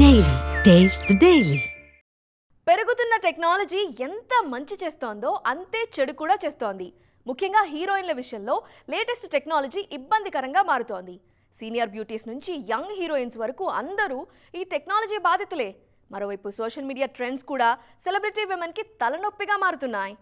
Daily taste the పెరుగుతున్న technology ఎంత మంచి చేస్తోందో అంతే చెడు కూడా చేస్తోంది. ముఖ్యంగా హీరోయిన్ల విషయంలో లేటెస్ట్ టెక్నాలజీ ఇబ్బందికరంగా మారుతోంది. సీనియర్ బ్యూటీస్ నుంచి యంగ్ హీరోయిన్స్ వరకు అందరూ ఈ టెక్నాలజీ బాధితులే. మరోవైపు సోషల్ మీడియా ట్రెండ్స్ కూడా సెలబ్రిటీ విమెన్కి తలనొప్పిగా మారుతున్నాయి.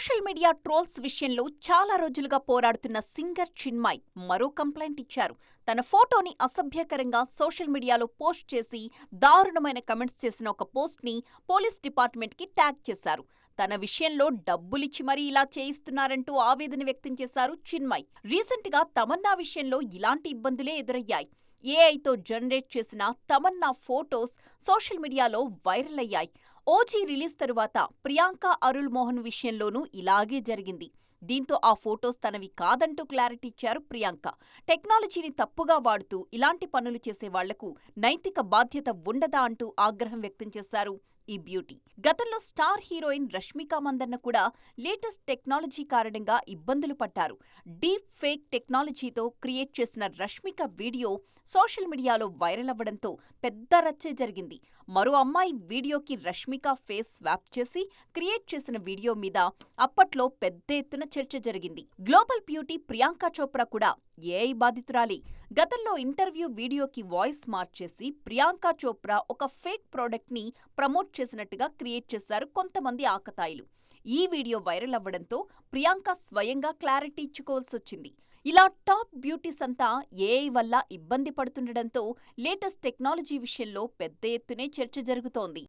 సోషల్ మీడియా ట్రోల్స్ విషయంలో చాలా రోజులుగా పోరాడుతున్న సింగర్ చిన్మయ్ మరో కంప్లైంట్ ఇచ్చారు. తన ఫోటోని అసభ్యకరంగా సోషల్ మీడియాలో పోస్ట్ చేసి దారుణమైన కమెంట్స్ చేసిన ఒక పోస్ట్ని పోలీస్ డిపార్ట్మెంట్కి ట్యాగ్ చేశారు. తన విషయంలో డబ్బులిచ్చి మరీ ఇలా చేయిస్తున్నారంటూ ఆవేదన వ్యక్తం చేశారు చిన్మయ్. రీసెంట్గా తమన్నా విషయంలో ఇలాంటి ఇబ్బందులే ఎదురయ్యాయి. ఏఐతో జనరేట్ చేసిన తమన్నా ఫోటోస్ సోషల్ మీడియాలో వైరల్ అయ్యాయి. ఓజీ రిలీజ్ తరువాత ప్రియాంక అరుల్ మోహన్ విషయంలోనూ ఇలాగే జరిగింది. దీంతో ఆ ఫోటోస్ తనవి కాదంటూ క్లారిటీ ఇచ్చారు ప్రియాంక. టెక్నాలజీని తప్పుగా వాడుతూ ఇలాంటి పనులు చేసే వాళ్ళకు నైతిక బాధ్యత ఉండదా అంటూ ఆగ్రహం వ్యక్తం చేశారు ఈ బ్యూటీ. గతంలో స్టార్ హీరోయిన్ రష్మిక మందన్న కూడా లేటెస్ట్ టెక్నాలజీ కారణంగా ఇబ్బందులు పడ్డారు. డీప్ ఫేక్ టెక్నాలజీతో క్రియేట్ చేసిన రష్మిక వీడియో సోషల్ మీడియాలో వైరల్ అవ్వడంతో పెద్ద రచ్చే జరిగింది. మరో అమ్మాయి వీడియోకి రష్మిక ఫేస్ స్వాప్ చేసి క్రియేట్ చేసిన వీడియో మీద అప్పట్లో పెద్ద ఎత్తున చర్చ జరిగింది. గ్లోబల్ బ్యూటీ ప్రియాంక చోప్రా కూడా ఏఐ బాధితురాలి? గతంలో ఇంటర్వ్యూ వీడియోకి వాయిస్ మార్చేసి ప్రియాంక చోప్రా ఒక ఫేక్ ప్రోడక్ట్ని ప్రమోట్ చేసినట్టుగా క్రియేట్ చేశారు కొంతమంది ఆకతాయిలు. ఈ వీడియో వైరల్ అవ్వడంతో ప్రియాంక స్వయంగా క్లారిటీ ఇచ్చుకోవాల్సి వచ్చింది. ఇలా టాప్ బ్యూటీస్ అంతా ఏఐ వల్ల ఇబ్బంది పడుతుండటంతో లేటెస్ట్ టెక్నాలజీ విషయంలో పెద్ద ఎత్తునే చర్చ జరుగుతోంది.